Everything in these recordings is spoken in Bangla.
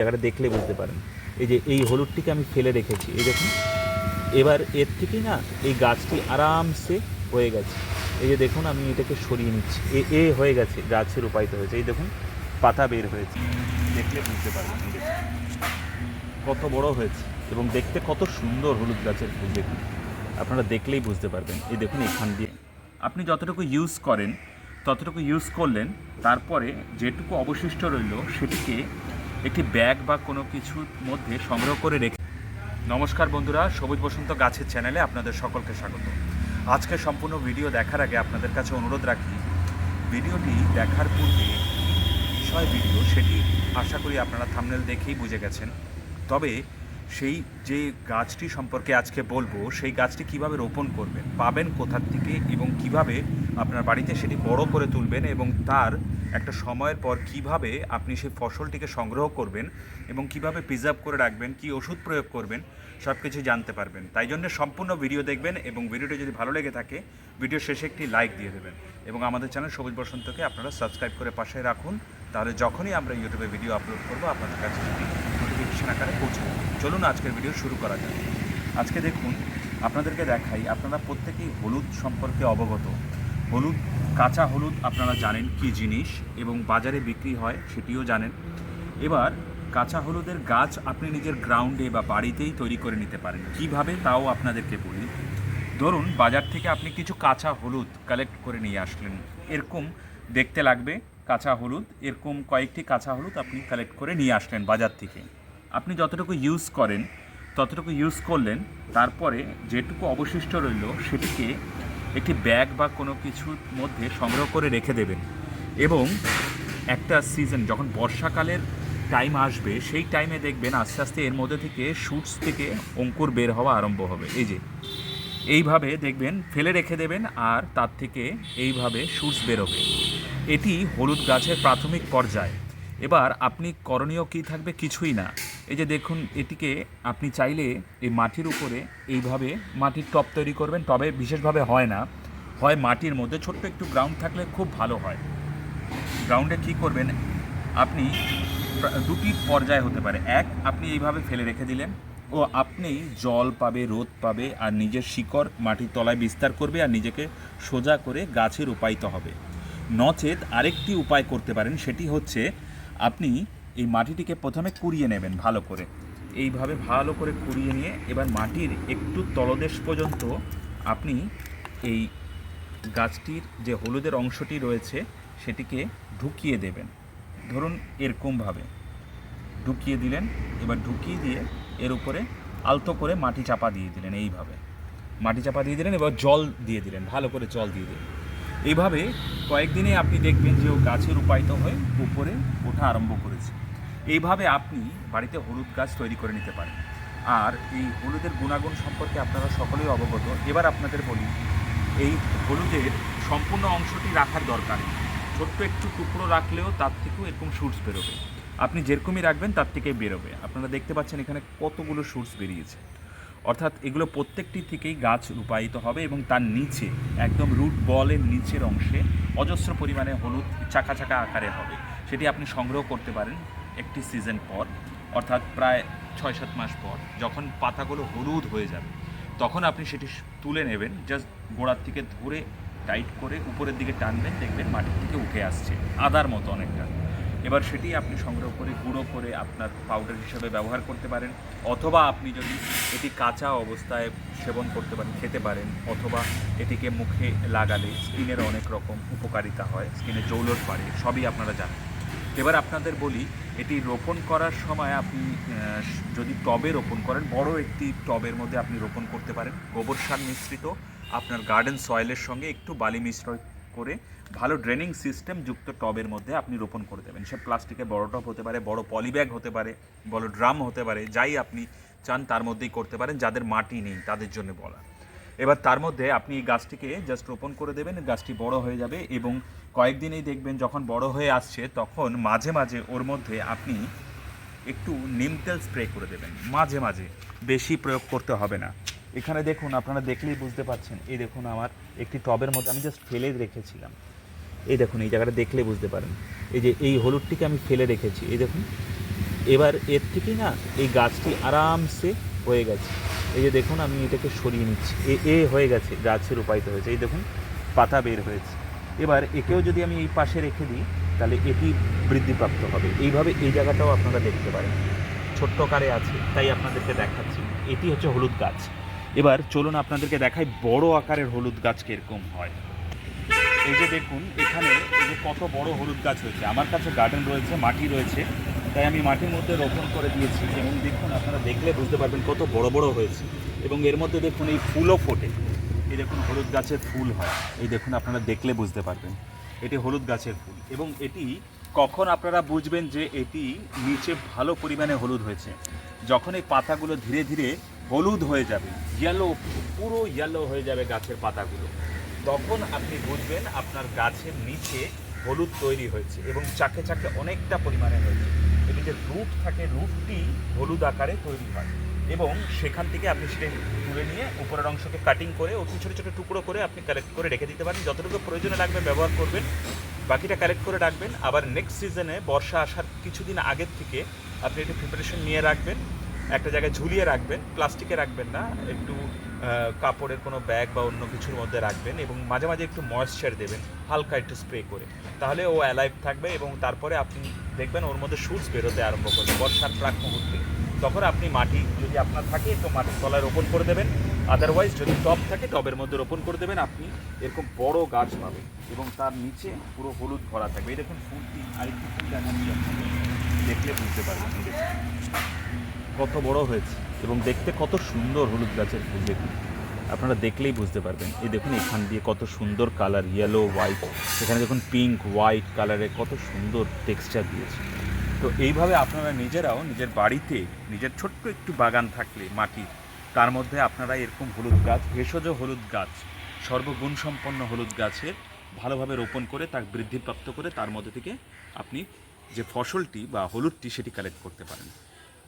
জায়গাটা দেখলে বুঝতে পারেন। এই যে এই হলুদটিকে আমি ফেলে রেখেছি, এই দেখুন। এবার এর থেকেই না এই গাছটি আরামসে হয়ে গেছে। এই যে দেখুন, আমি এটাকে সরিয়ে নিচ্ছি। এ এ হয়ে গেছে গাছের উপায়িত হয়েছে। এই দেখুন, পাতা বের হয়েছে। দেখলে বুঝতে পারবেন কত বড় হয়েছে এবং দেখতে কত সুন্দর হলুদ গাছের ফুল, দেখুন। আপনারা দেখলেই বুঝতে পারবেন। এই দেখুন, এখান দিয়ে। আপনি যতটুকু ইউজ করেন, ততটুকু ইউজ করলেন, তারপরে যেটুকু অবশিষ্ট রইল, সেটিকে একটি ব্যাগ বা কোনো কিছুর মধ্যে সংগ্রহ করে রেখে নমস্কার বন্ধুরা, সবুজ বসন্ত গাছের চ্যানেলে আপনাদের সকলকে স্বাগত। আজকে সম্পূর্ণ ভিডিও দেখার আগে আপনাদের কাছে অনুরোধ রাখি, ভিডিওটি দেখার পূর্বে বিষয় ভিডিও সেটি আশা করি আপনারা থামনেল দেখেই বুঝে গেছেন। তবে সেই যে গাছটি সম্পর্কে আজকে বলব, সেই গাছটি কীভাবে রোপণ করবেন, পাবেন কোথার থেকে এবং কীভাবে আপনার বাড়িতে সেটি বড় করে তুলবেন এবং তার একটা সময়ের পর কীভাবে আপনি সেই ফসলটিকে সংগ্রহ করবেন এবং কীভাবে প্রিজার্ভ করে রাখবেন, কি ওষুধ প্রয়োগ করবেন সব কিছু জানতে পারবেন। তাই জন্য সম্পূর্ণ ভিডিও দেখবেন এবং ভিডিওটি যদি ভালো লেগে থাকে ভিডিও শেষে একটি লাইক দিয়ে দেবেন এবং আমাদের চ্যানেল সবুজ বসন্তকে আপনারা সাবস্ক্রাইব করে পাশে রাখুন। তাহলে যখনই আমরা ইউটিউবে ভিডিও আপলোড করব, আপনাদের কাছে নোটিফিকেশন আকারে পৌঁছে যাবে। চলুন আজকের ভিডিও শুরু করা যাক। আজকে দেখুন, আপনাদেরকে দেখাই, আপনারা প্রত্যেকেই হলুদ সম্পর্কে অবগত। হলুদ, কাঁচা হলুদ আপনারা জানেন কি জিনিস এবং বাজারে বিক্রি হয় সেটিও জানেন। এবার, কাঁচা হলুদের গাছ আপনি নিজের গ্রাউন্ডে বা বাড়িতেই তৈরি করে নিতে পারেন। কীভাবে তাও আপনাদেরকে বলি। ধরুন, বাজার থেকে আপনি কিছু কাঁচা হলুদ কালেক্ট করে নিয়ে আসলেন। এরকম দেখতে লাগবে, কাঁচা হলুদ, এরকম কয়েকটি কাঁচা হলুদ আপনি কালেক্ট করে নিয়ে আসলেন বাজার থেকে। আপনি যতটুকু ইউজ করেন, ততটুকু ইউজ করলেন, তারপরে যেটুকু অবশিষ্ট রইল, সেটিকে একটি ব্যাগ বা কোনো কিছুর মধ্যে সংগ্রহ করে রেখে দেবেন। এবং একটা সিজন যখন বর্ষাকালের টাইম আসবে, সেই টাইমে দেখবেন আস্তে আস্তে এর মধ্যে থেকে শুটস থেকে অঙ্কুর বের হওয়া আরম্ভ হবে। এই যে, এইভাবে দেখবেন, ফেলে রেখে দেবেন আর তার থেকে এইভাবে শুটস বেরোবে। এটি হলুদ গাছের প্রাথমিক পর্যায়। এবার আপনি করণীয় কী থাকবে কিছুই না। এই যে দেখুন, এটিকে আপনি চাইলে এই মাটির উপরে এইভাবে মাটির টব তৈরি করবেন, তবে বিশেষভাবে হয় না। হয় মাটির মধ্যে, ছোট্ট একটু গ্রাউন্ড থাকলে খুব ভালো হয়। গ্রাউন্ডে কী করবেন, আপনি দুটি পর্যায় হতে পারে। এক, আপনি এইভাবে ফেলে রেখে দিলেন, ও আপনি জল পাবে, রোদ পাবে, আর নিজের শিকড় মাটির তলায় বিস্তার করবে, আর নিজেকে সোজা করে গাছে রূপায়িত হবে। নচেত আরেকটি উপায় করতে পারেন, সেটি হচ্ছে আপনি এই মাটিটিকে প্রথমে কুড়িয়ে নেবেন ভালো করে। এইভাবে ভালো করে কুড়িয়ে নিয়ে এবার মাটির একটু তলদেশ পর্যন্ত আপনি এই গাছটির যে হলুদের অংশটি রয়েছে, সেটিকে ঢুকিয়ে দেবেন। ধরুন এরকমভাবে। ঢুকিয়ে দিলেন, এবার ঢুকিয়ে দিয়ে এর উপরে আলতো করে মাটি চাপা দিয়ে দিলেন এইভাবে। মাটি চাপা দিয়ে দিলেন, এবার জল দিয়ে দিলেন, ভালো করে জল দিয়ে দিলেন। এইভাবে কয়েকদিনে আপনি দেখবেন যে ও গাছের উপায়িত হয়ে উপরে ওঠা আরম্ভ করেছে। এইভাবে আপনি বাড়িতে হলুদ গাছ তৈরি করে নিতে পারেন। আর এই হলুদের গুণাগুণ সম্পর্কে আপনারা সকলেই অবগত। এবার আপনাদের বলি, এই হলুদের সম্পূর্ণ অংশটি রাখার দরকার ছোট্ট একটু টুকরো রাখলেও তার থেকেও এরকম শুটস বেরোবে। আপনি যেরকমই রাখবেন, তার থেকে বেরোবে। আপনারা দেখতে পাচ্ছেন এখানে কতগুলো শুটস বেরিয়েছে। অর্থাৎ এগুলো প্রত্যেকটি থেকেই গাছ রূপায়িত হবে এবং তার নিচে, একদম রুট বলের নিচের অংশে অজস্র পরিমাণে হলুদ চাকা চাকা আকারে হবে। সেটি আপনি সংগ্রহ করতে পারেন। একটি সিজন পর, অর্থাৎ প্রায় ছয় সাত মাস পর, যখন পাতাগুলো হলুদ হয়ে যাবে, তখন আপনি সেটি তুলে নেবেন জাস্ট গোড়ার থেকে ধরে টাইট করে উপরের দিকে টানবেন, দেখবেন মাটির থেকে উঠে আসছে, আদার মতো অনেকটা। এবার সেটি আপনি সংগ্রহ করে, গুঁড়ো করে আপনার পাউডার হিসেবে ব্যবহার করতে পারেন, অথবা আপনি যদি এটি কাঁচা অবস্থায় সেবন করতে পারেন, খেতে পারেন, অথবা এটিকে মুখে লাগালে স্কিনের অনেক রকম উপকারিতা হয় স্কিনে জৌলট বাড়ে, সবই আপনারা জানেন। এবার আপনাদের বলি, এটি রোপণ করার সময় আপনি যদি টবে রোপণ করেন, বড় একটি টবের মধ্যে আপনি রোপণ করতে পারেন। গোবর সার মিশ্রিত, আপনার গার্ডেন সয়েলের সঙ্গে একটু বালি মিশ্র করে ভালো ড্রেনিং সিস্টেম যুক্ত টবের মধ্যে আপনি রোপণ করে দেবেন। সে প্লাস্টিকের বড় টব হতে পারে, বড় পলিব্যাগ হতে পারে, বড় ড্রাম হতে পারে, যাই আপনি চান তার মধ্যেই করতে পারেন, যাদের মাটি নেই তাদের জন্য বলা। এবার তার মধ্যে আপনি এই গাছটিকে জাস্ট রোপণ করে দেবেন, গাছটি বড় হয়ে যাবে এবং কয়েকদিনেই দেখবেন যখন বড় হয়ে আসছে তখন মাঝে মাঝে ওর মধ্যে আপনি একটু নিম তেল স্প্রে করে দেবেন। মাঝে মাঝে, বেশি প্রয়োগ করতে হবে না। এখানে দেখুন, আপনারা দেখলেই বুঝতে পারছেন। এই দেখুন আমার একটি টবের মধ্যে আমি জাস্ট ফেলে রেখেছিলাম। এই দেখুন, এই জায়গাটা দেখলে বুঝতে পারেন। এই যে এই হলুদটিকে আমি ফেলে রেখেছি, এই দেখুন। এবার এর থেকেই না, এই গাছটি আরামসে হয়ে গেছে। এই যে দেখুন, আমি এটাকে সরিয়ে নিচ্ছি। এ এ হয়ে গেছে গাছের রূপায়িত হয়েছে। এই দেখুন, পাতা বের হয়েছে। এবার একেও যদি আমি এই পাশে রেখে দিই, তাহলে এটি বৃদ্ধিপ্রাপ্ত হবে। এইভাবে এই জায়গাটাও আপনারা দেখতে পারেন। ছোট্ট কারে আছে, তাই আপনাদেরকে দেখাচ্ছি। এটি হচ্ছে হলুদ গাছ। এবার চলুন আপনাদেরকে দেখাই বড় আকারের হলুদ গাছ কীরকম হয়। এই যে দেখুন, এখানে এই যে কত বড় হলুদ গাছ হয়েছে। আমার কাছে গার্ডেন রয়েছে, মাটি রয়েছে। তাই আমি মাটির মধ্যে রোপণ করে দিয়েছি এবং দেখুন আপনারা দেখলে বুঝতে পারবেন কত বড় বড় হয়েছে। এবং এর মধ্যে দেখুন এই ফুলও ফোটে। এই দেখুন হলুদ গাছের ফুল হয়। এই দেখুন আপনারা দেখলে বুঝতে পারবেন। এটি হলুদ গাছের ফুল। এবং এটি কখন আপনারা বুঝবেন যে এটি নিচে ভালো পরিমাণে হলুদ হয়েছে? যখন এই পাতাগুলো ধীরে ধীরে হলুদ হয়ে যাবে ইয়েলো পুরো ইয়েলো হয়ে যাবে গাছের পাতাগুলো। তখন আপনি বুঝবেন আপনার গাছের নিচে হলুদ তৈরি হয়েছে এবং চাকে চাকে অনেকটা পরিমাণে হয়েছে। যে রুট থাকে রুটটি হলুদ আকারে তৈরি হয়। এবং সেখান থেকে আপনি সেটা তুলে নিয়ে উপরের অংশকে কাটিং করে অতি ছোটো ছোটো টুকরো করে আপনি কালেক্ট করে রেখে দিতে পারেন। যতটুকু প্রয়োজনে লাগবে ব্যবহার করবেন, বাকিটা কালেক্ট করে রাখবেন। আবার নেক্সট সিজনে বর্ষা আসার কিছুদিন আগের থেকে আপনি একটু প্রিপারেশন নিয়ে রাখবেন। একটা জায়গায় ঝুলিয়ে রাখবেন, প্লাস্টিকে রাখবেন না, একটু কাপড়ের কোনো ব্যাগ বা অন্য কিছুর মধ্যে রাখবেন এবং মাঝে মাঝে একটু ময়েশ্চার দেবেন, হালকা একটু স্প্রে করে। তাহলে ও অ্যালাইভ থাকবে এবং তারপরে আপনি দেখবেন ওর মধ্যে শুটস বেরোতে আরম্ভ করবে, বর্ষার প্রাক মুহূর্তে। তখন আপনি মাটি, যদি আপনার থাকে তো মাটির তলায় রোপণ করে দেবেন। আদারওয়াইজ যদি টব থাকে, টবের মধ্যে রোপণ করে দেবেন আপনি। এরকম বড় গাছ পাবেন এবং তার নিচে পুরো হলুদ ভরা থাকবে। এই দেখুন ফুলটি, আরেকটি ফুল দেখলে বুঝতে পারবেন। কত বড় হয়েছে এবং দেখতে কত সুন্দর হলুদ গাছের ফুল দেখুন আপনারা দেখলেই বুঝতে পারবেন। এই দেখুন, এখান দিয়ে কত সুন্দর কালার ইয়েলো হোয়াইট এখানে দেখুন পিঙ্ক হোয়াইট কালারে কত সুন্দর টেক্সচার দিয়েছে। তো এইভাবে আপনারা নিজেরাও নিজের বাড়িতে নিজের ছোট্ট একটু বাগান থাকলে মাটি তার মধ্যে আপনারা এরকম হলুদ গাছ, ভেষজ হলুদ গাছ সর্বগুণ সম্পন্ন হলুদ গাছের ভালোভাবে রোপণ করে, তার বৃদ্ধিপ্রাপ্ত করে, তার মধ্যে থেকে আপনি যে ফসলটি বা হলুদটি, সেটি কালেক্ট করতে পারেন।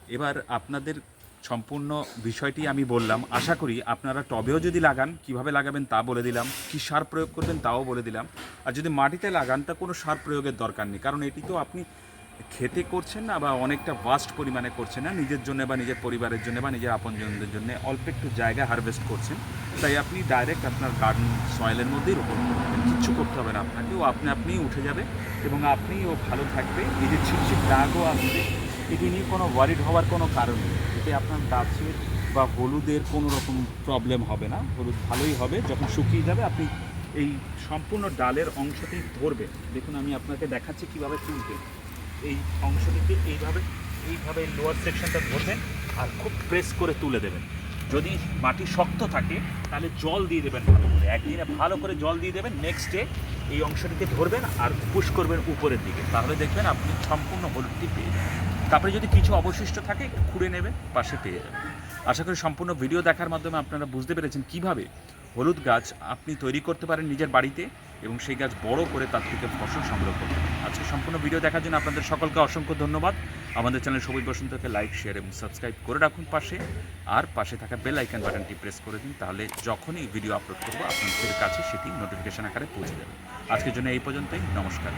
এবার আপনাদের সম্পূর্ণ বিষয়টি আমি বললাম। আশা করি আপনারা টবেও যদি লাগান, কীভাবে লাগাবেন তা বলে দিলাম, কি সার প্রয়োগ করবেন তাও বলে দিলাম। আর যদি মাটিতে লাগান, তা কোনো সার প্রয়োগের দরকার নেই। কারণ এটি তো আপনি খেতে করছেন না বা অনেকটা ভাস্ট পরিমাণে করছেন না, নিজের জন্য বা নিজের পরিবারের জন্য বা নিজের আপনজনদের জন্য অল্প একটু জায়গা হারভেস্ট করছেন। তাই আপনি ডাইরেক্ট আপনার গার্ডেন সয়েলের মধ্যেই রোপণ করবেন। কিচ্ছু করতে হবে না আপনাকে। ও আপনি আপনিই উঠে যাবে এবং আপনিও ভালো থাকবে। এই যে ছিটছিট দাগও আসবে। এটি নিয়ে কোনো ওয়ারিড হওয়ার কোনো কারণ নেই। এতে আপনার গাছের বা হলুদের কোনো রকম প্রবলেম হবে না। হলুদ ভালোই হবে। যখন শুকিয়ে যাবে, আপনি এই সম্পূর্ণ ডালের অংশটি ধরবেন। দেখুন, আমি আপনাকে দেখাচ্ছি কীভাবে তুলবেন। এই অংশটিকে এইভাবে এইভাবে লোয়ার সেকশনটা ধরবেন আর খুব প্রেস করে তুলে দেবেন। যদি মাটি শক্ত থাকে, তাহলে জল দিয়ে দেবেন ভালো করে। একদিনে ভালো করে জল দিয়ে দেবেন। নেক্সট ডে এই অংশটিকে ধরবেন আর পুশ করবেন উপরের দিকে। তাহলে দেখবেন আপনি সম্পূর্ণ হলুদটি পেয়ে যাবেন। তারপরে যদি কিছু অবশিষ্ট থাকে, একটু খুঁড়ে নেবে, পাশে পেয়ে যাবেন আশা করি সম্পূর্ণ ভিডিও দেখার মাধ্যমে আপনারা বুঝতে পেরেছেন কীভাবে হলুদ গাছ আপনি তৈরি করতে পারেন নিজের বাড়িতে এবং সেই গাছ বড় করে তার থেকে ফসল সংগ্রহ করতে পারেন। আজকে সম্পূর্ণ ভিডিও দেখার জন্য আপনাদের সকলকে অসংখ্য ধন্যবাদ। আমাদের চ্যানেল সবুজ বসন্তকে লাইক, শেয়ার এবং সাবস্ক্রাইব করে রাখুন পাশে। আর পাশে থাকা বেল আইকন বাটনটি প্রেস করে দিন, তাহলে যখনই ভিডিও আপলোড করব, আপনাদের কাছে সেটি নোটিফিকেশন আকারে পৌঁছে যাবে। আজকের জন্য এই পর্যন্তই, নমস্কার।